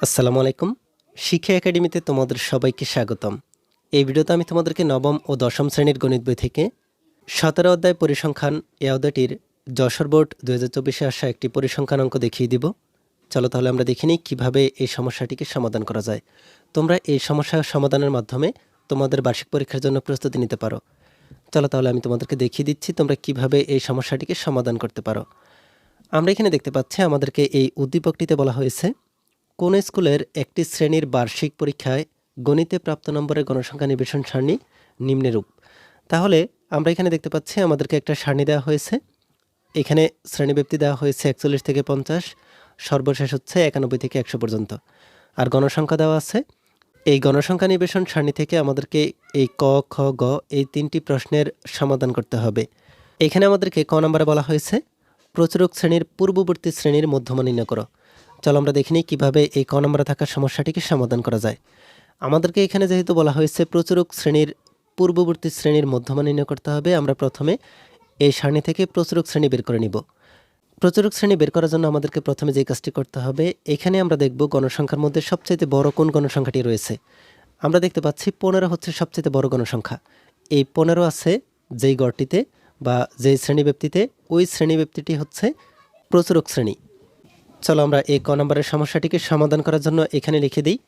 আসসালামু আলাইকুম। শিক্ষা একাডেমিতে তোমাদের সবাইকে স্বাগতম। এই ভিডিওতে আমি তোমাদেরকে নবম ও দশম শ্রেণির গণিত বই থেকে সতেরো অধ্যায় পরিসংখ্যান এ অধ্যায়টির যশোর বোর্ড দু হাজার চব্বিশে আসা একটি পরিসংখ্যান অঙ্ক দেখিয়ে দিব। চলো তাহলে আমরা দেখে নিই কীভাবে এই সমস্যাটিকে সমাধান করা যায়। তোমরা এই সমস্যা সমাধানের মাধ্যমে তোমাদের বার্ষিক পরীক্ষার জন্য প্রস্তুতি নিতে পারো। চলো তাহলে আমি তোমাদেরকে দেখিয়ে দিচ্ছি তোমরা কীভাবে এই সমস্যাটিকে সমাধান করতে পারো। আমরা এখানে দেখতে পাচ্ছি আমাদেরকে এই উদ্দীপকটিতে বলা হয়েছে কোন স্কুলের একটি শ্রেণির বার্ষিক পরীক্ষায় গণিতে প্রাপ্ত নম্বরের গণসংখ্যা নিবেশন সারণী নিম্নরূপ। তাহলে আমরা এখানে দেখতে পাচ্ছি আমাদেরকে একটা সারণী দেওয়া হয়েছে। এখানে শ্রেণীব্যক্তি দেওয়া হয়েছে একচল্লিশ থেকে পঞ্চাশ, সর্বশেষ হচ্ছে একানব্বই থেকে একশো পর্যন্ত। আর গণসংখ্যা দেওয়া আছে। এই গণসংখ্যা নিবেশন সারণী থেকে আমাদেরকে এই ক, খ, গ এই তিনটি প্রশ্নের সমাধান করতে হবে। এখানে আমাদেরকে ক নম্বরে বলা হয়েছে, প্রচুরক শ্রেণির পূর্ববর্তী শ্রেণির মধ্যমা নির্ণয় করো। চলো আমরা দেখে নিই কীভাবে এই ক নম্বরে থাকা সমস্যাটিকে সমাধান করা যায়। আমাদেরকে এখানে যেহেতু বলা হয়েছে প্রচুরক শ্রেণির, পূর্ববর্তী শ্রেণির মধ্যমা নির্ণয় করতে হবে, আমরা প্রথমে এই সারণী থেকে প্রচুরক শ্রেণি বের করে নিব। প্রচুরক শ্রেণি বের করার জন্য আমাদেরকে প্রথমে যে কাজটি করতে হবে, এখানে আমরা দেখব গণসংখ্যার মধ্যে সবচাইতে বড় কোন গণসংখ্যাটি রয়েছে। আমরা দেখতে পাচ্ছি পনেরো হচ্ছে সবচেয়ে বড় গণসংখ্যা। এই পনেরো আছে যেই গড়টিতে বা যেই শ্রেণীব্যক্তিতে ওই শ্রেণীব্যক্তিটি হচ্ছে প্রচুরক শ্রেণি। চলো আমরা এই ক নম্বরের সমস্যাটিকে সমাধান করার জন্য এখানে লিখে দিই।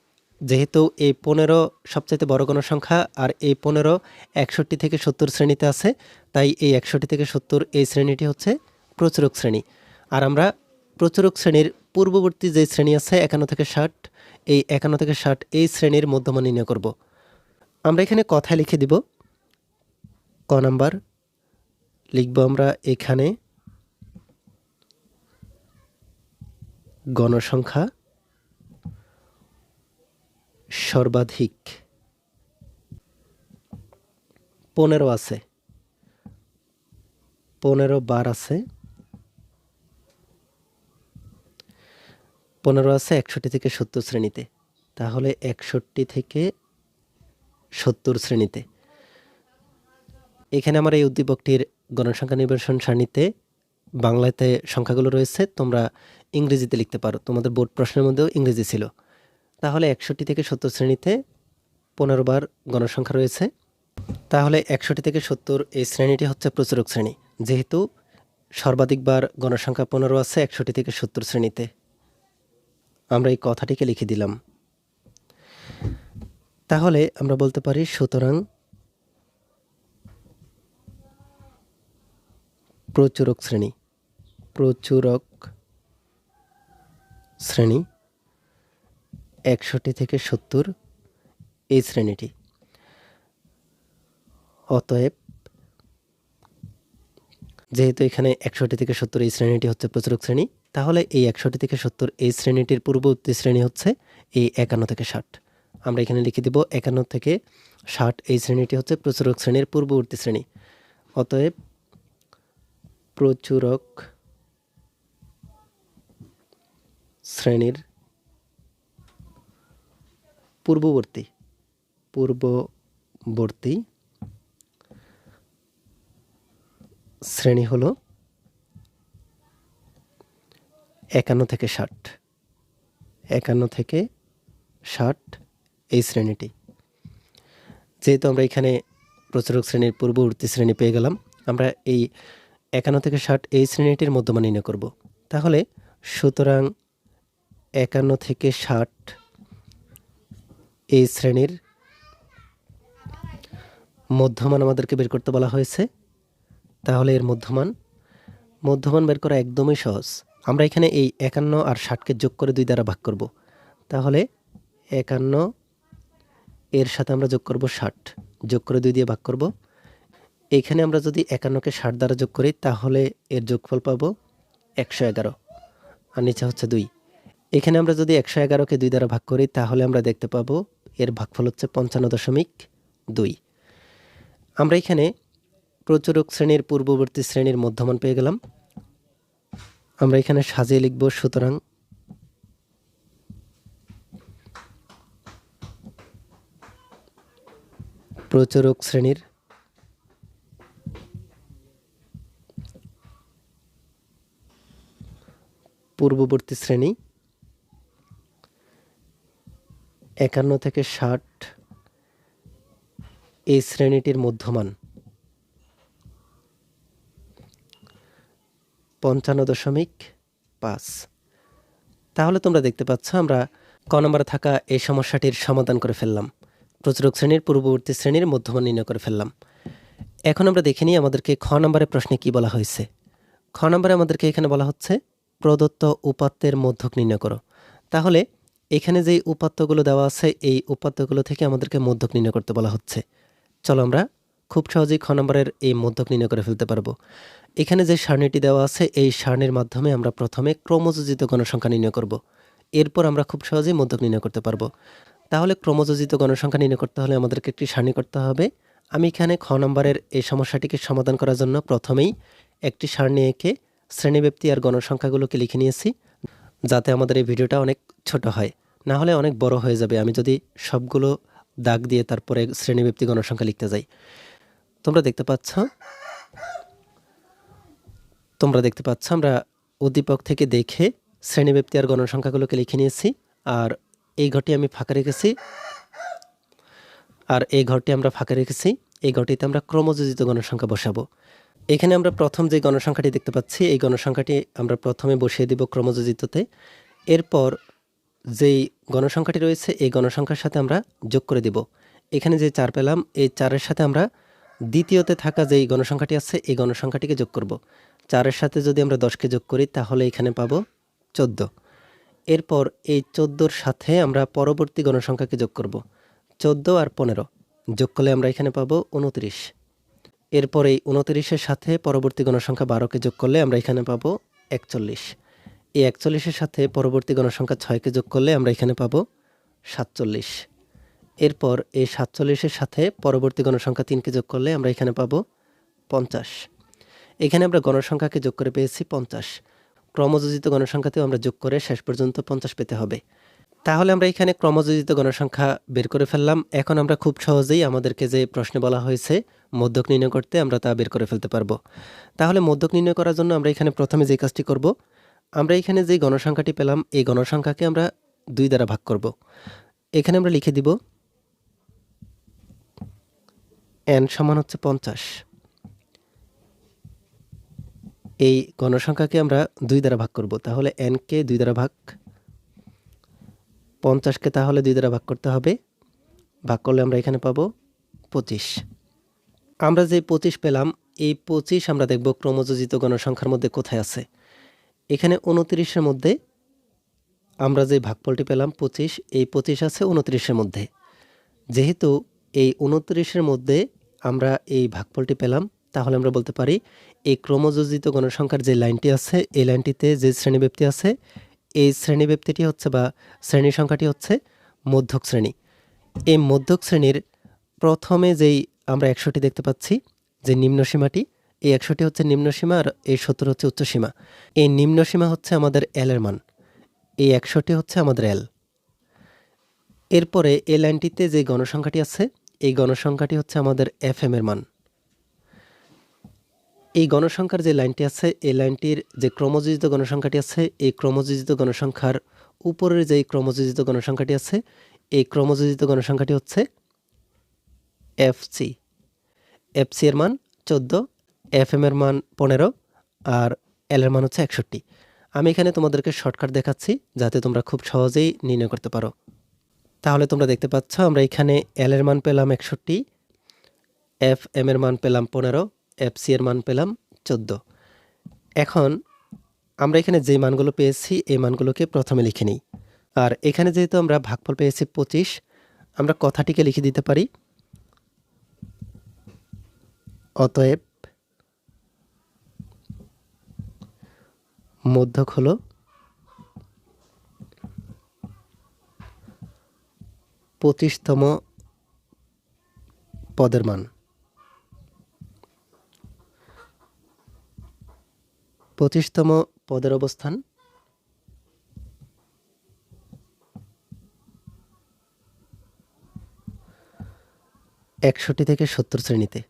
যেহেতু এই পনেরো সবচাইতে বড় গণসংখ্যা আর এই পনেরো একষট্টি থেকে সত্তর শ্রেণীতে আছে, তাই এই একষট্টি থেকে সত্তর এই শ্রেণীটি হচ্ছে প্রচুরক শ্রেণি। আর আমরা প্রচুরক শ্রেণির পূর্ববর্তী যে শ্রেণি আছে, একান্ন থেকে ষাট, এই একান্ন থেকে ষাট এই শ্রেণির মধ্যমান নির্ণয় করব। আমরা এখানে কথা লিখে দিব। ক নাম্বার লিখব আমরা এখানে গণসংখ্যা সর্বাধিক পনেরো আছে। পনেরো বার আছে। পনেরো আছে একষট্টি থেকে সত্তর শ্রেণীতে। তাহলে একষট্টি থেকে সত্তর শ্রেণীতে। এখানে আমার এই উদ্দীপকটির গণসংখ্যা নির্বাচন সারণীতে বাংলাতে সংখ্যাগুলো রয়েছে। তোমরা ইংরেজিতে লিখতে পারো। তোমাদের বোর্ড প্রশ্নের মধ্যেও ইংরেজি ছিল। তাহলে একষট্টি থেকে সত্তর শ্রেণীতে পনেরো বার গণসংখ্যা রয়েছে। তাহলে একষট্টি থেকে সত্তর এই শ্রেণীটি হচ্ছে প্রচুরক শ্রেণি। যেহেতু সর্বাধিকবার গণসংখ্যা পনেরো আছে, একষট্টি থেকে সত্তর শ্রেণীতে। আমরা এই কথাটিকে লিখে দিলাম। তাহলে আমরা বলতে পারি, সুতরাং প্রচুরক শ্রেণি। প্রচুরক শ্রেণি, একষট্টি থেকে সত্তর এই শ্রেণীটি। অতএব যেহেতু এখানে একষট্টি থেকে সত্তর এই শ্রেণীটি হচ্ছে প্রচুরক শ্রেণি, তাহলে এই একষট্টি থেকে সত্তর এই শ্রেণীটির পূর্ববর্তী শ্রেণি হচ্ছে এই একান্ন থেকে ষাট। আমরা এখানে লিখে দিব একান্ন থেকে ষাট এই শ্রেণীটি হচ্ছে প্রচুরক শ্রেণির পূর্ববর্তী শ্রেণি। অতএব প্রচুরক শ্রেণির পূর্ববর্তী পূর্ববর্তী শ্রেণি হলো একান্ন থেকে ষাট। একান্ন থেকে ষাট এই শ্রেণীটি। যেহেতু আমরা এখানে প্রচারক শ্রেণির পূর্ববর্তী শ্রেণি পেয়ে গেলাম, আমরা এই একান্ন থেকে ষাট এই শ্রেণীটির মধ্যমান নির্ণয় করব। তাহলে সুতরাং একান্ন থেকে ষাট এই শ্রেণির মধ্যমান আমাদেরকে বের করতে বলা হয়েছে। তাহলে এর মধ্যমান। মধ্যমান বের করা একদমই সহজ। আমরা এখানে এই একান্ন আর ষাটকে যোগ করে দুই দ্বারা ভাগ করব। তাহলে একান্ন এর সাথে আমরা যোগ করব ষাট। যোগ করে দুই দিয়ে ভাগ করব। এখানে আমরা যদি একান্নকে ষাট দ্বারা যোগ করি, তাহলে এর যোগফল পাবো একশো এগারো। আর নিচে হচ্ছে দুই। এখানে আমরা যদি একশো এগারোকে দুই দ্বারা ভাগ করি, তাহলে আমরা দেখতে পাবো এর ভাগফল হচ্ছে পঞ্চান্ন দশমিক দুই। আমরা এখানে প্রচুরক শ্রেণির পূর্ববর্তী শ্রেণির মধ্যমান পেয়ে গেলাম। আমরা এখানে সাজিয়ে লিখব, সুতরাং প্রচুরক শ্রেণির পূর্ববর্তী শ্রেণি একান্ন থেকে ষাট এই শ্রেণীটির মধ্যমান। পঞ্চান্ন দশমিক পাঁচ। তাহলে তোমরা দেখতে পাচ্ছ, আমরা ক নম্বরে থাকা এই সমস্যাটির সমাধান করে ফেললাম। প্রচুরক শ্রেণির, পূর্ববর্তী শ্রেণির মধ্যমান নির্ণয় করে ফেললাম। এখন আমরা দেখে নিই আমাদেরকে খ নম্বরের প্রশ্নে কি বলা হয়েছে। খ নম্বরে আমাদেরকে এখানে বলা হচ্ছে, প্রদত্ত উপাত্তের মধ্যক নির্ণয় করো। তাহলে এখানে যেই উপাত্তগুলো দেওয়া আছে, এই উপাত্তগুলো থেকে আমাদেরকে মধ্যক নির্ণয় করতে বলা হচ্ছে। চলো আমরা খুব সহজেই খ নম্বরের এই মধ্যক নির্ণয় করে ফেলতে পারব। এখানে যে সারণীটি দেওয়া আছে, এই সারণীর মাধ্যমে আমরা প্রথমে ক্রমযোজিত গণসংখ্যা নির্ণয় করব। এরপর আমরা খুব সহজেই মধ্যক নির্ণয় করতে পারব। তাহলে ক্রমযোজিত গণসংখ্যা নির্ণয় করতে হলে আমাদেরকে একটি সারণী করতে হবে। আমি এখানে খ নম্বরের এই সমস্যাটিকে সমাধান করার জন্য প্রথমেই একটি সারণী এঁকে শ্রেণীব্যাপ্তি আর গণসংখ্যাগুলোকে লিখে নিয়েছি। যাতে আমাদের এই ভিডিওটা অনেক ছোট হয়। না হলে অনেক বড় হয়ে যাবে। আমি যদি সবগুলো দাগ দিয়ে তারপরে শ্রেণীব্যাপ্তি গণসংখ্যা লিখতে যাই। তোমরা দেখতে পাচ্ছ? তোমরা দেখতে পাচ্ছ, আমরা উদ্দীপক থেকে দেখে শ্রেণীব্যাপ্তি আর গণসংখ্যাগুলোকে লিখে নিয়েছি। আর এই ঘরটি আমি ফাঁকা রেখেছি। আর এই ঘরটি আমরা ফাঁকা রেখেছি। এই ঘরটিতে আমরা ক্রমযোজিত গণসংখ্যা বসাবো। এখানে আমরা প্রথম যে গণসংখ্যাটি দেখতে পাচ্ছি, এই গণসংখ্যাটি আমরা প্রথমে বসিয়ে দিব ক্রমযোজিততে। এরপর যেই গণসংখ্যাটি রয়েছে, এই গণসংখ্যার সাথে আমরা যোগ করে দিব। এখানে যে চার পেলাম, এই চারের সাথে আমরা দ্বিতীয়তে থাকা যেই গণসংখ্যাটি আছে, এই গণসংখ্যাটিকে যোগ করব। চারের সাথে যদি আমরা দশকে যোগ করি, তাহলে এখানে পাবো চোদ্দ। এরপর এই চোদ্দোর সাথে আমরা পরবর্তী গণসংখ্যাকে যোগ করব, চোদ্দ আর পনেরো। যোগ করলে আমরা এখানে পাবো উনত্রিশ। এরপর উনত্রিশের সাথে পরবর্তী গণসংখ্যা বারোকে যোগ করলে আমরা এখানে পাবো একচল্লিশ। এই একচল্লিশের সাথে পরবর্তী গণসংখ্যা ছয়কে যোগ করলে আমরা এখানে পাবো সাতচল্লিশ। এরপর এই সাতচল্লিশের সাথে পরবর্তী গণসংখ্যা তিনকে যোগ করলে আমরা এখানে পাবো পঞ্চাশ। এখানে আমরা গণসংখ্যাকে যোগ করে পেয়েছি পঞ্চাশ। ক্রমযোজিত গণসংখ্যাতেও আমরা যোগ করে শেষ পর্যন্ত পঞ্চাশ পেতে হবে। তাহলে আমরা এখানে ক্রমযোজিত গণসংখ্যা বের করে ফেললাম। এখন আমরা খুব সহজেই আমাদেরকে যে প্রশ্নে বলা হয়েছে, মধ্যক নির্ণয় করতে আমরা তা বের করে ফেলতে পারব। তাহলে মধ্যক নির্ণয় করার জন্য আমরা এখানে প্রথমে যে কাজটি করব, আমরা এখানে যে গণসংখ্যাটি পেলাম, এই গণসংখ্যাকে আমরা দুই দ্বারা ভাগ করব। এখানে আমরা লিখে দিব এন সমান হচ্ছে পঞ্চাশ। এই গণসংখ্যাকে আমরা দুই দ্বারা ভাগ করব, তাহলে এনকে দুই দ্বারা ভাগ পঞ্চাশকে তাহলে দুই দ্বারা ভাগ করতে হবে। ভাগ করলে আমরা এখানে পাবো পঁচিশ। আমরা যে পঁচিশ পেলাম, এই পঁচিশ আমরা দেখব ক্রমযোজিত গণসংখ্যার মধ্যে কোথায় আছে। এখানে উনত্রিশের মধ্যে আমরা যে ভাগফলটি পেলাম, পঁচিশ, এই পঁচিশ আছে উনত্রিশের মধ্যে। যেহেতু এই উনত্রিশের মধ্যে আমরা এই ভাগফলটি পেলাম, তাহলে আমরা বলতে পারি এই ক্রমযোজিত গণসংখ্যার যে লাইনটি আছে, এই লাইনটিতে যে শ্রেণীব্যাপ্তি আছে এই শ্রেণীব্যাপ্তিটি হচ্ছে বা শ্রেণি সংখ্যাটি হচ্ছে মধ্যক শ্রেণি। এই মধ্যক শ্রেণির প্রথমে যেই আমরা একশোটি দেখতে পাচ্ছি, যে নিম্নসীমাটি এই একশোটি হচ্ছে নিম্নসীমা আর এই সত্তর হচ্ছে উচ্চসীমা এই নিম্নসীমা হচ্ছে আমাদের এলের মান, এই একশোটি হচ্ছে আমাদের এল এরপরে এ লাইনটিতে যে গণসংখ্যাটি আছে, এই গণসংখ্যাটি হচ্ছে আমাদের এফ এম এর মান। এই গণসংখ্যার যে লাইনটি আছে, এই লাইনটির যে ক্রমযোজিত গণসংখ্যাটি আছে, এই ক্রমযোজিত গণসংখ্যার উপরের যে ক্রমযোজিত গণসংখ্যাটি আছে, এই ক্রমযোজিত গণসংখ্যাটি হচ্ছে এফ সি এফ সি এর মান চোদ্দ এফ এম এর মান পনেরো, আর এল এর মান হচ্ছে একষট্টি। আমি এখানে তোমাদেরকে শর্টকাট দেখাচ্ছি, যাতে তোমরা খুব সহজেই নির্ণয় করতে পারো। তাহলে তোমরা দেখতে পাচ্ছ, আমরা এখানে এল এর মান পেলাম একষট্টি এফ এম এর মান পেলাম পনেরো এফ সি এর মান পেলাম চোদ্দ। এখন আমরা এখানে যে মানগুলো পেয়েছি, এই মানগুলোকে প্রথমে লিখে নিই। আর এখানে যেহেতু আমরা ভাগফল পেয়েছি পঁচিশ, আমরা কথাটিকে লিখে দিতে পারি, অতএব মধ্যক হলো পঁচিশতম পদের মান। পঁচিশতম পদের অবস্থান। একষট্টি থেকে সত্তর শ্রেণীতে।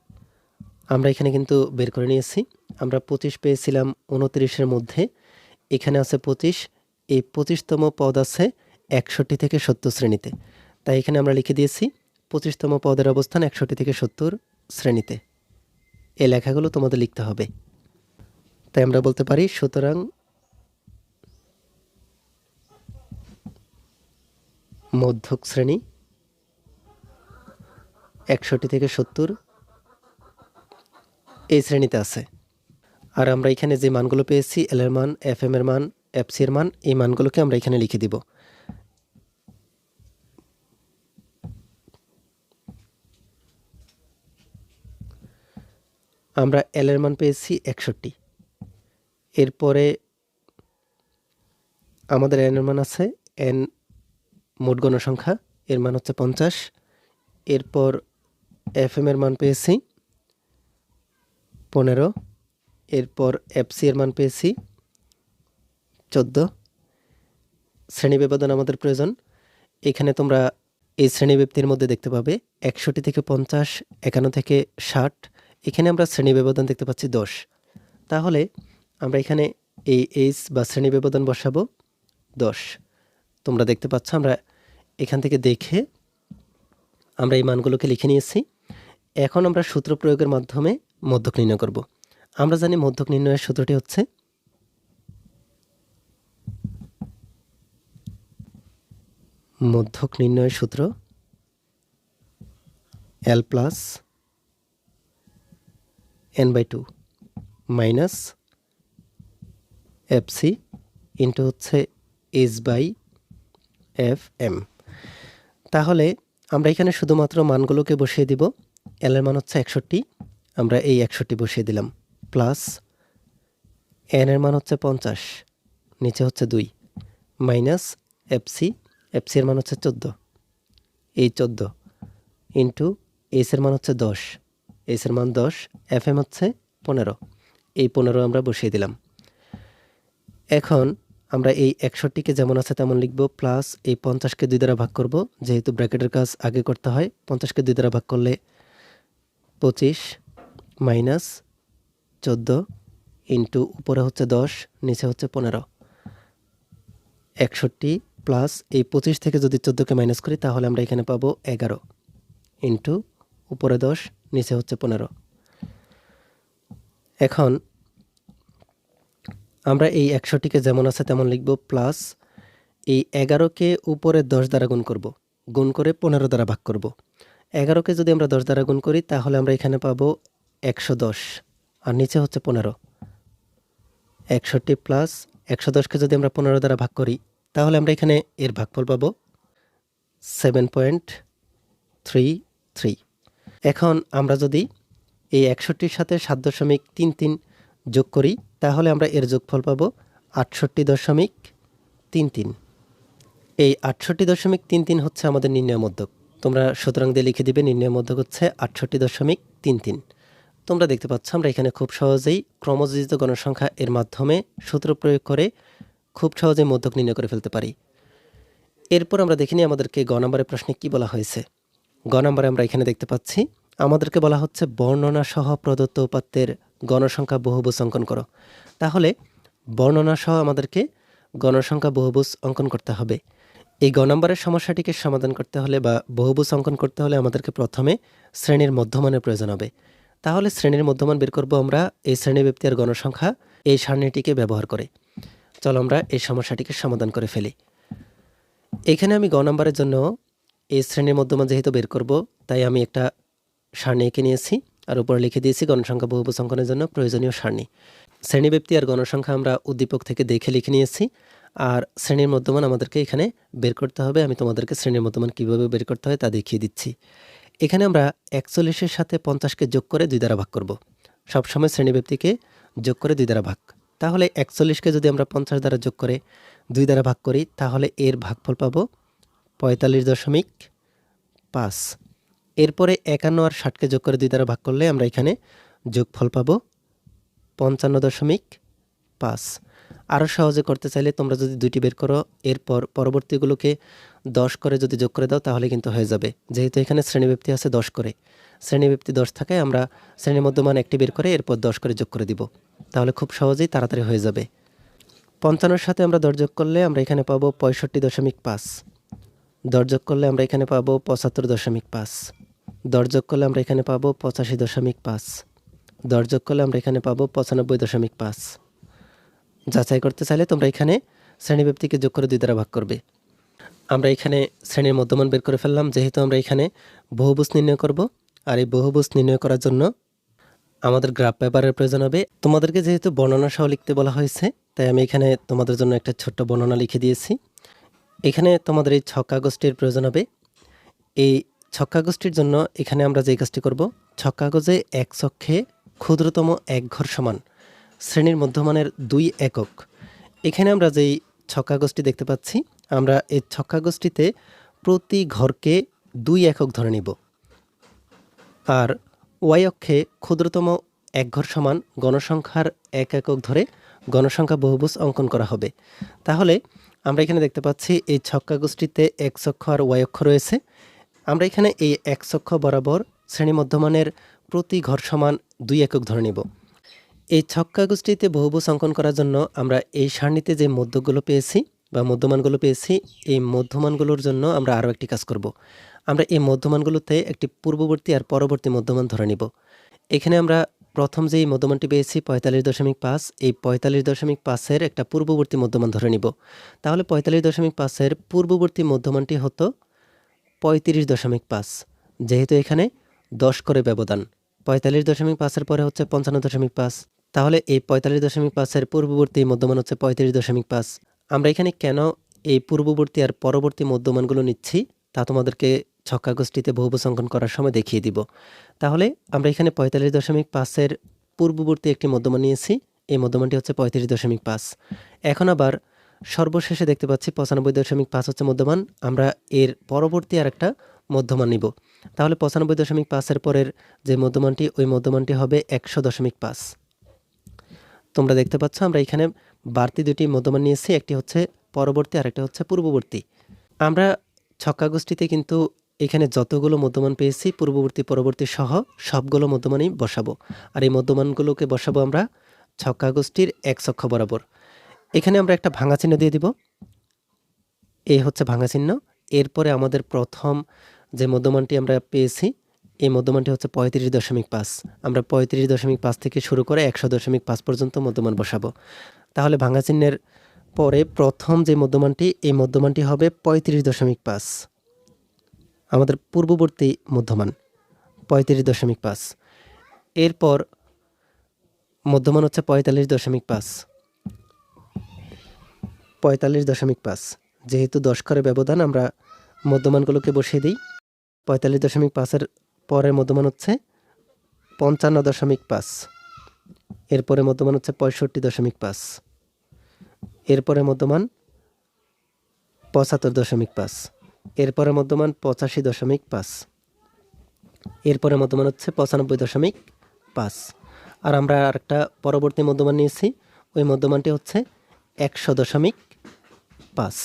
আমরা এখানে কিন্তু বের করে নিয়েছি। আমরা পঁচিশ পেয়েছিলাম উনত্রিশের মধ্যে। এখানে আছে পঁচিশ। এই পঁচিশতম পদ আছে একষট্টি থেকে সত্তর শ্রেণীতে। তাই এখানে আমরা লিখে দিয়েছি পঁচিশতম পদের অবস্থান একষট্টি থেকে সত্তর শ্রেণীতে। এই লেখাগুলো তোমাদের লিখতে হবে। তাই আমরা বলতে পারি, সুতরাং মধ্যক শ্রেণি একষট্টি থেকে সত্তর এই শ্রেণীতে আছে। আর আমরা এখানে যে মানগুলো পেয়েছি এল এর মান এফ এম এর মান এফ সি এর মান, এই মানগুলোকে আমরা এখানে লিখে দিব। আমরা এল এর মান পেয়েছি একষট্টি। এরপরে আমাদের এন এর মান আছে এন মোট গণসংখ্যা, এর মান হচ্ছে পঞ্চাশ। এরপর এফ এম এর মান পেয়েছি পনেরো। এরপর এফসি এর মান পেয়েছি চোদ্দ। শ্রেণি ব্যবধান আমাদের প্রয়োজন। এখানে তোমরা এই শ্রেণীব্যক্তির মধ্যে দেখতে পাবে একষট্টি থেকে পঞ্চাশ, একান্ন থেকে ষাট। এখানে আমরা শ্রেণি ব্যবধান দেখতে পাচ্ছি দশ। তাহলে আমরা এখানে এই এইচ বা শ্রেণি ব্যবধান বসাবো। দশ। তোমরা দেখতে পাচ্ছ আমরা এখান থেকে দেখে আমরা এই মানগুলোকে লিখে নিয়েছি। এখন আমরা সূত্র প্রয়োগের মাধ্যমে মধ্যক নির্ণয় করব। আমরা জানি মধ্যক নির্ণয়ের সূত্রটি হচ্ছে মধ্যক নির্ণয়ের সূত্র L plus N by two minus F C into হচ্ছে এইচ বাই এফ এম তাহলে আমরা এখানে শুধুমাত্র মানগুলোকে বসিয়ে দিব। এল এর মান হচ্ছে একষট্টি। আমরা এই একষট্টি বসিয়ে দিলাম। প্লাস এন এর মান হচ্ছে পঞ্চাশ। নিচে হচ্ছে দুই। মাইনাস এফসি এফসি এর মান হচ্ছে চোদ্দ। এই চোদ্দ। ইন্টু এইসের মান হচ্ছে দশ। এইসের মান দশ। এফ এম হচ্ছে পনেরো। এই পনেরো আমরা বসিয়ে দিলাম। এখন আমরা এই একষট্টিকে যেমন আছে তেমন লিখব প্লাস এই পঞ্চাশকে দুই দ্বারা ভাগ করব, যেহেতু ব্র্যাকেটের কাজ আগে করতে হয় পঞ্চাশকে দুই দ্বারা ভাগ করলে পঁচিশ মাইনাস চোদ্দ ইন্টু উপরে হচ্ছে দশ, নিচে হচ্ছে পনেরো। একষট্টি প্লাস এই পঁচিশ থেকে যদি চোদ্দোকে মাইনাস করি, তাহলে আমরা এখানে পাবো এগারো ইন্টু উপরে দশ, নিচে হচ্ছে পনেরো। এখন আমরা এই একশোটিকে যেমন আছে তেমন লিখব প্লাস এই এগারোকে উপরে দশ দ্বারা গুণ করব। গুণ করে পনেরো দ্বারা ভাগ করব। এগারোকে যদি আমরা দশ দ্বারা গুণ করি, তাহলে আমরা এখানে পাবো একশো দশ। আর নিচে হচ্ছে পনেরো। একষট্টি প্লাস একশো দশকে যদি আমরা পনেরো দ্বারা ভাগ করি, তাহলে আমরা এখানে এর ভাগফল পাবো সেভেন পয়েন্ট থ্রি থ্রি। এখন আমরা যদি এই একষট্টির সাথে সাত দশমিক তিন তিন যোগ করি, তাহলে আমরা এর যোগফল পাবো আটষট্টি দশমিক তিন তিন। এই আটষট্টি দশমিক তিন তিন হচ্ছে আমাদের নির্ণয় মধ্যক। তোমরা সুতরাং দিয়ে লিখে দিবে, নির্ণয় মধ্যক হচ্ছে আটষট্টি দশমিক তিন তিন। তোমরা দেখতে পাচ্ছ, আমরা এখানে খুব সহজেই ক্রমযোজিত গণসংখ্যা এর মাধ্যমে সূত্র প্রয়োগ করে খুব সহজেই মধ্যক নির্ণয় করে ফেলতে পারি। এরপর আমরা দেখিনি আমাদেরকে গ নম্বরের প্রশ্নে কি বলা হয়েছে। গ নম্বরে আমরা এখানে দেখতে পাচ্ছি, আমাদেরকে বলা হচ্ছে বর্ণনা সহ প্রদত্ত উপাত্তের গণসংখ্যা বহুভুজ অঙ্কন করো। তাহলে বর্ণনা সহ আমাদেরকে গণসংখ্যা বহুভুজ অঙ্কন করতে হবে। এই গ নম্বরের সমস্যাটিকে সমাধান করতে হলে বা বহুভুজ অঙ্কন করতে হলে আমাদেরকে প্রথমে শ্রেণির মধ্যমানের প্রয়োজন হবে। তাহলে শ্রেণির মধ্যমান বের করব আমরা এই শ্রেণীব্যক্তি আর গণসংখ্যা এই সারণীটিকে ব্যবহার করে। চলো আমরা এই সমস্যাটিকে সমাধান করে ফেলি। এখানে আমি গ নম্বরের জন্য এই শ্রেণির মধ্যমান যেহেতু বের করব, তাই আমি একটা সারণী এঁকে নিয়েছি। আর উপরে লিখে দিয়েছি গণসংখ্যা বহুভুজ অঙ্কনের জন্য প্রয়োজনীয় সারণী। শ্রেণীব্যক্তি আর গণসংখ্যা আমরা উদ্দীপক থেকে দেখে লিখে নিয়েছি। আর শ্রেণির মধ্যমান আমাদেরকে এখানে বের করতে হবে। আমি তোমাদেরকে শ্রেণির মধ্যমান কীভাবে বের করতে হয় তা দেখিয়ে দিচ্ছি। এখানে আমরা একচল্লিশের সাথে পঞ্চাশকে যোগ করে দুই দ্বারা ভাগ করব। সবসময় শ্রেণীব্যক্তিকে যোগ করে দুই দ্বারা ভাগ। তাহলে একচল্লিশকে যদি আমরা পঞ্চাশ দ্বারা যোগ করে দুই দ্বারা ভাগ করি, তাহলে এর ভাগফল পাব পঁয়তাল্লিশ দশমিক পাঁচ। এরপরে একান্ন আর ষাটকে যোগ করে দুই দ্বারা ভাগ করলে আমরা এখানে যোগফল পাব পঞ্চান্ন দশমিক পাঁচ। আরও সহজে করতে চাইলে তোমরা যদি দুইটি বের করো, এরপর পরবর্তীগুলোকে দশ করে যদি যোগ করে দাও, তাহলে কিন্তু হয়ে যাবে। যেহেতু এখানে শ্রেণীব্যক্তি আছে দশ করে। শ্রেণীব্যক্তি দশ থাকায় আমরা শ্রেণির মধ্যমান একটি বের করে এরপর দশ করে যোগ করে দিব। তাহলে খুব সহজেই তাড়াতাড়ি হয়ে যাবে। পঞ্চান্নর সাথে আমরা দশ যোগ করলে আমরা এখানে পাবো পঁয়ষট্টি দশমিক পাঁচ। দশ যোগ করলে আমরা এখানে পাবো পঁচাত্তর দশমিক পাঁচ। দশ করলে আমরা এখানে পাবো পঁচাশি দশমিক পাঁচ। দশ যোগ করলে আমরা এখানে পাবো পঁচানব্বই দশমিক পাঁচ। যাচাই করতে চাইলে তোমরা এখানে শ্রেণীব্যাপ্তিকে যোগ করে দুই দ্বারা ভাগ করবে। আমরা এখানে শ্রেণির মধ্যমান বের করে ফেললাম, যেহেতু আমরা এখানে বহুভুজ নির্ণয় করব, আর এই বহুভুজ নির্ণয় করার জন্য আমাদের গ্রাফ পেপারের প্রয়োজন হবে। তোমাদেরকে যেহেতু বর্ণনা সহ লিখতে বলা হয়েছে, তাই আমি এখানে তোমাদের জন্য একটা ছোট্ট বর্ণনা লিখে দিয়েছি। এখানে তোমাদের এই ছক কাগজটির প্রয়োজন হবে। এই ছক কাগজটির জন্য এখানে আমরা যে কাজটি করব ছক কাগজে এক চক্ষে ক্ষুদ্রতম এক ঘর সমান, শ্রেণির মধ্যমানের দুই একক। এখানে আমরা যেই ছক কাগজটি দেখতে পাচ্ছি, আমরা এই ছক কাগজটিতে প্রতি ঘরকে দুই একক ধরে নিব। আর ওয়াই অক্ষে ক্ষুদ্রতম এক ঘর সমান গণসংখ্যার এক একক ধরে গণসংখ্যা বহুভুজ অঙ্কন করা হবে। তাহলে আমরা এখানে দেখতে পাচ্ছি এই ছক কাগজটিতে এক অক্ষ আর ওয়াই অক্ষ রয়েছে। আমরা এখানে এই এক অক্ষ বরাবর শ্রেণি মধ্যমানের প্রতি ঘর সমান দুই একক ধরে নিব। এই ছক্কা গোষ্ঠীতে বহুভুজ অঙ্কন করার জন্য আমরা এই সারণীতে যে মধ্যকগুলো পেয়েছি বা মধ্যমানগুলো পেয়েছি, এই মধ্যমানগুলোর জন্য আমরা আরও একটি কাজ করব। আমরা এই মধ্যমানগুলোতে একটি পূর্ববর্তী আর পরবর্তী মধ্যমান ধরে নিব। এখানে আমরা প্রথম যেই মধ্যমানটি পেয়েছি, পঁয়তাল্লিশ দশমিক পাঁচ, এই পঁয়তাল্লিশ দশমিক পাঁচের একটা পূর্ববর্তী মধ্যমান ধরে নিব। তাহলে পঁয়তাল্লিশ দশমিক পাঁচের পূর্ববর্তী মধ্যমানটি হতো পঁয়ত্রিশ দশমিক পাঁচ, যেহেতু এখানে দশ করে ব্যবধান। পঁয়তাল্লিশ দশমিক পাঁচের পরে হচ্ছে পঞ্চান্ন দশমিক পাঁচ। তাহলে এই পঁয়তাল্লিশ দশমিক পাঁচের পূর্ববর্তী মধ্যমান হচ্ছে পঁয়ত্রিশ দশমিক পাঁচ। আমরা এখানে কেন এই পূর্ববর্তী আর পরবর্তী মধ্যমানগুলো নিচ্ছি, তা তোমাদেরকে ছক্কা গোষ্ঠীতে অঙ্কন করার সময় দেখিয়ে দিব। তাহলে আমরা এখানে পঁয়তাল্লিশ দশমিক পাঁচের পূর্ববর্তী একটি মধ্যমান নিয়েছি, এই মধ্যমানটি হচ্ছে পঁয়ত্রিশ দশমিক পাঁচ। এখন আবার সর্বশেষে দেখতে পাচ্ছি পঁচানব্বই দশমিক পাঁচ হচ্ছে মধ্যমান। আমরা এর পরবর্তী আর একটা মধ্যমান নিব। তাহলে পঁচানব্বই দশমিক পাঁচের পরের যে মধ্যমানটি, ওই মধ্যমানটি হবে একশো দশমিক পাঁচ। তোমরা দেখতে পাচ্ছ, আমরা এখানে বাড়তি দুটি মধ্যমান নিয়েছি, একটি হচ্ছে পরবর্তী আর একটা হচ্ছে পূর্ববর্তী। আমরা ছক্কা গোষ্ঠীতে কিন্তু এখানে যতগুলো মধ্যমান পেয়েছি, পূর্ববর্তী, পরবর্তী সহ সবগুলো মধ্যমানই বসাবো। আর এই মধ্যমানগুলোকে বসাবো আমরা ছক্কা গোষ্ঠীর এক চক্ষ বরাবর। এখানে আমরা একটা ভাঙা চিহ্ন দিয়ে দিব। এ হচ্ছে ভাঙা চিহ্ন এরপরে আমাদের প্রথম যে মধ্যমানটি আমরা পেয়েছি এই মধ্যমানটি হচ্ছে পঁয়ত্রিশ দশমিক পাঁচ। আমরা পঁয়ত্রিশ দশমিক পাঁচ থেকে শুরু করে একশো দশমিক পাঁচ পর্যন্ত মধ্যমান বসাবো। তাহলে ভাঙা চিহ্নের পরে প্রথম যে মধ্যমানটি, এই মধ্যমানটি হবে পঁয়ত্রিশ দশমিক পাঁচ। আমাদের পূর্ববর্তী মধ্যমান, পঁয়ত্রিশ দশমিক পাঁচ। এরপর মধ্যমান হচ্ছে পঁয়তাল্লিশ দশমিক পাঁচ। পঁয়তাল্লিশ দশমিক পাঁচ। যেহেতু দশ করে ব্যবধান, আমরা মধ্যমানগুলোকে বসিয়ে দিই। পঁয়তাল্লিশ দশমিক পাঁচের পরের মধ্যমান হচ্ছে পঞ্চান্ন দশমিক পাঁচ। এরপরে মধ্যমান হচ্ছে পঁয়ষট্টি দশমিক পাঁচ। এরপরে মধ্যমান পঁচাত্তর দশমিক পাঁচ। এরপরে মধ্যমান পঁচাশি দশমিক পাঁচ। এরপরে মধ্যমান হচ্ছে পঁচানব্বই দশমিক পাঁচ। আর আমরা আরেকটা পরবর্তী মধ্যমান নিয়েছি। ওই মধ্যমানটি হচ্ছে একশো দশমিক পাঁচ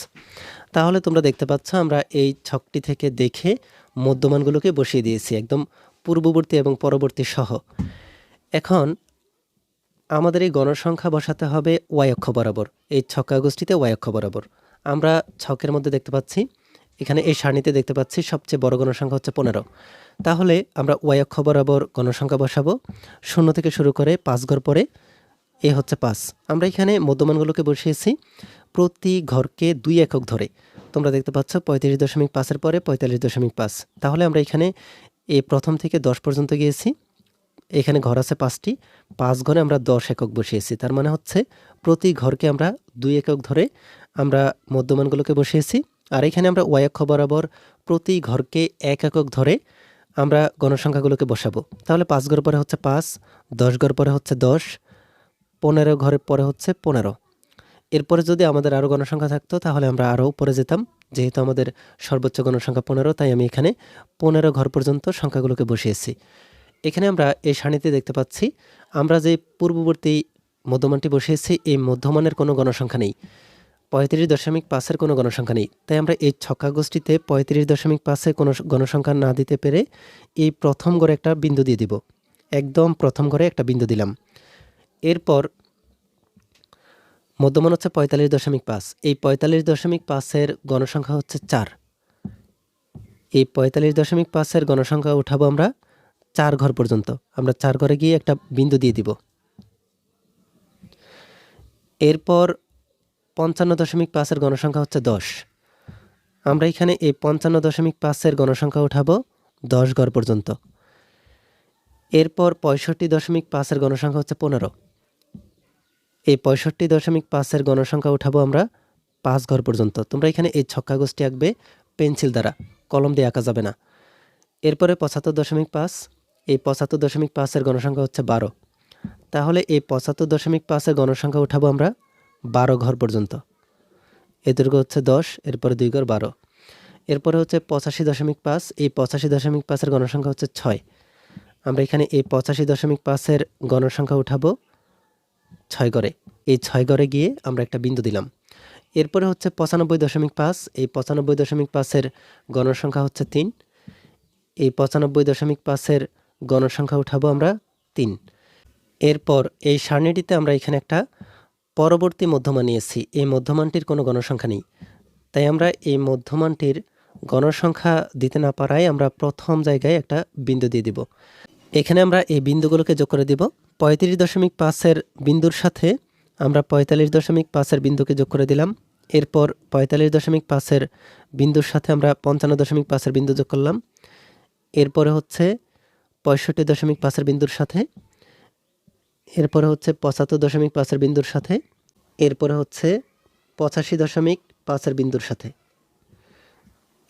তাহলে তোমরা দেখতে পাচ্ছ, আমরা এই ছকটি থেকে দেখে মধ্যমানগুলোকে বসিয়ে দিয়েছি, একদম পূর্ববর্তী এবং পরবর্তী সহ। এখন আমাদের এই গণসংখ্যা বসাতে হবে ওয়াই অক্ষ বরাবর, এই ছক কাগজটিতে ওয়াই অক্ষ বরাবর। আমরা ছকের মধ্যে দেখতে পাচ্ছি, এখানে এই সারণীতে দেখতে পাচ্ছি সবচেয়ে বড় গণসংখ্যা হচ্ছে পনেরো। তাহলে আমরা ওয়াই অক্ষ বরাবর গণসংখ্যা বসাবো, শূন্য থেকে শুরু করে পাঁচ ঘর পরে এ হচ্ছে পাঁচ। আমরা এখানে মধ্যমানগুলোকে বসিয়েছি প্রতি ঘরকে দুই একক ধরে। তোমরা দেখতে পাচ্ছ পঁয়ত্রিশ দশমিক পাঁচের পরে পঁয়তাল্লিশ দশমিক পাঁচ। তাহলে আমরা এখানে এই প্রথম থেকে দশ পর্যন্ত গিয়েছি। এখানে ঘর আছে পাঁচটি। পাঁচ ঘরে আমরা দশ একক বসিয়েছি। তার মানে হচ্ছে প্রতি ঘরকে আমরা দুই একক ধরে আমরা মধ্যমানগুলোকে বসিয়েছি। আর এখানে আমরা ওয়াই অক্ষ বরাবর প্রতি ঘরকে এক একক ধরে আমরা গণসংখ্যাগুলোকে বসাবো। তাহলে পাঁচ ঘর পরে হচ্ছে পাঁচ, দশ ঘর পরে হচ্ছে দশ, পনেরো ঘরের পরে হচ্ছে পনেরো। এরপরে যদি আমাদের আরও গণসংখ্যা থাকতো, তাহলে আমরা আরও উপরে যেতাম। যেহেতু আমাদের সর্বোচ্চ গণসংখ্যা পনেরো, তাই আমি এখানে পনেরো ঘর পর্যন্ত সংখ্যাগুলোকে বসিয়েছি। এখানে আমরা এই সারণীতে দেখতে পাচ্ছি, আমরা যে পূর্ববর্তী মধ্যমানটি বসিয়েছি, এই মধ্যমানের কোনো গণসংখ্যা নেই। পঁয়ত্রিশ দশমিক পাঁচের কোনো গণসংখ্যা নেই। তাই আমরা এই ছক্কা গোষ্ঠীতে পঁয়ত্রিশ দশমিক পাঁচে কোনো গণসংখ্যা না দিতে পেরে এই প্রথম ঘরে একটা বিন্দু দিয়ে দিব। একদম প্রথম ঘরে একটা বিন্দু দিলাম। এরপর মধ্যমান হচ্ছে পঁয়তাল্লিশ দশমিক পাঁচ। এই পঁয়তাল্লিশ দশমিক পাঁচের গণসংখ্যা হচ্ছে চার। এই পঁয়তাল্লিশ দশমিক পাঁচের গণসংখ্যা উঠাবো আমরা চার ঘর পর্যন্ত। আমরা চার ঘরে গিয়ে একটা বিন্দু দিয়ে দিব। এরপর পঞ্চান্ন দশমিক পাঁচের গণসংখ্যা হচ্ছে দশ। আমরা এখানে এই পঞ্চান্ন দশমিক পাঁচের গণসংখ্যা উঠাবো দশ ঘর পর্যন্ত। এরপর পঁয়ষট্টি দশমিক পাঁচের গণসংখ্যা হচ্ছে পনেরো। এই পঁয়ষট্টি দশমিক পাঁচের গণসংখ্যা উঠাবো আমরা পাঁচ ঘর পর্যন্ত। তোমরা এখানে এই ছক্কা গোষ্ঠী আঁকবে পেন্সিল দ্বারা, কলম দিয়ে আঁকা যাবে না। এরপরে পঁচাত্তর দশমিক পাঁচ, এই পঁচাত্তর দশমিক পাঁচের গণসংখ্যা হচ্ছে বারো। তাহলে এই পঁচাত্তর দশমিক পাঁচের গণসংখ্যা উঠাবো আমরা বারো ঘর পর্যন্ত। এ দৈর্ঘ্য হচ্ছে দশ, এরপরে দুই ঘর বারো। এরপরে হচ্ছে পঁচাশি দশমিক পাঁচ, এই পঁচাশি দশমিক পাঁচের গণসংখ্যা হচ্ছে ছয়। আমরা এখানে এই পঁচাশি দশমিক পাঁচের গণসংখ্যা উঠাবো ছয় গড়ে। এই ছয় গড়ে গিয়ে আমরা একটা বিন্দু দিলাম। এরপরে হচ্ছে পঁচানব্বই দশমিক পাঁচ। এই পঁচানব্বই দশমিক পাঁচের গণসংখ্যা হচ্ছে তিন। এই পঁচানব্বই দশমিক পাঁচের গণসংখ্যা উঠাবো আমরা তিন। এরপর এই সারণীটিতে আমরা এখানে একটা পরবর্তী মধ্যমান নিয়েছি। এই মধ্যমানটির কোনো গণসংখ্যা নেই। তাই আমরা এই মধ্যমানটির গণসংখ্যা দিতে না পারায় আমরা প্রথম জায়গায় একটা বিন্দু দিয়ে দিব। এখানে আমরা এই বিন্দুগুলোকে যোগ করে দিব। পঁয়ত্রিশ দশমিক পাঁচের বিন্দুর সাথে আমরা পঁয়তাল্লিশ দশমিক পাঁচের বিন্দুকে যোগ করে দিলাম। এরপর পঁয়তাল্লিশ দশমিক পাঁচের বিন্দুর সাথে আমরা পঞ্চান্ন দশমিক পাঁচের বিন্দু যোগ করলাম। এরপরে হচ্ছে পঁয়ষট্টি দশমিক পাঁচের বিন্দুর সাথে। এরপরে হচ্ছে পঁচাত্তর দশমিক পাঁচের বিন্দুর সাথে। এরপরে হচ্ছে পঁচাশি দশমিক পাঁচের বিন্দুর সাথে।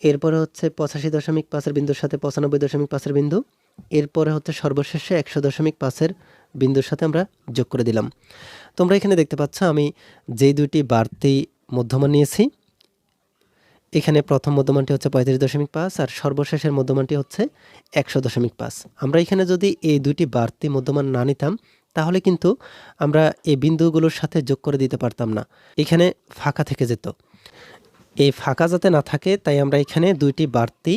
এরপরে হচ্ছে পঁচাশি দশমিক পাঁচের বিন্দুর সাথে পঁচানব্বই দশমিক পাঁচের বিন্দু। এরপরে হচ্ছে সর্বশেষে একশো দশমিক পাঁচের বিন্দুর সাথে আমরা যোগ করে দিলাম। তোমরা এখানে দেখতে পাচ্ছ, আমি যেই দুইটি বাড়তি মধ্যমান নিয়েছি, এখানে প্রথম মধ্যমানটি হচ্ছে পঁয়ত্রিশ দশমিক পাঁচ আর সর্বশেষের মধ্যমানটি হচ্ছে একশো দশমিক পাঁচ। আমরা এখানে যদি এই দুইটি বাড়তি মধ্যমান না নিতাম, তাহলে কিন্তু আমরা এই বিন্দুগুলোর সাথে যোগ করে দিতে পারতাম না। এখানে ফাঁকা থেকে যেত। এই ফাঁকা যাতে না থাকে, তাই আমরা এখানে দুইটি বাড়তি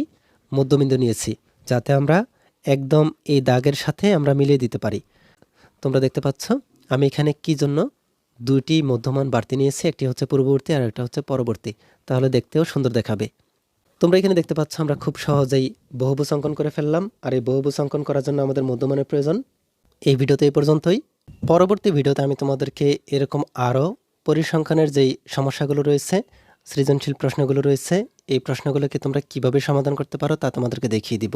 মধ্যবিন্দু নিয়েছি, যাতে আমরা একদম এই দাগের সাথে আমরা মিলিয়ে দিতে পারি। তোমরা দেখতে পাচ্ছ, আমি এখানে কি জন্য দুইটি মধ্যমান বাড়তি নিয়েছি, একটি হচ্ছে পূর্ববর্তী আর একটা হচ্ছে পরবর্তী। তাহলে দেখতেও সুন্দর দেখাবে। তোমরা এখানে দেখতে পাচ্ছ, আমরা খুব সহজেই বহুভুজ অঙ্কন করে ফেললাম। আর এই বহুভুজ অঙ্কন করার জন্য আমাদের মধ্যমানের প্রয়োজন এই ভিডিওতে এই পর্যন্তই। পরবর্তী ভিডিওতে আমি তোমাদেরকে এরকম আরও পরিসংখ্যানের যেই সমস্যাগুলো রয়েছে, সৃজনশীল প্রশ্নগুলো রয়েছে, এই প্রশ্নগুলোকে তোমরা কীভাবে সমাধান করতে পারো তা তোমাদেরকে দেখিয়ে দিব।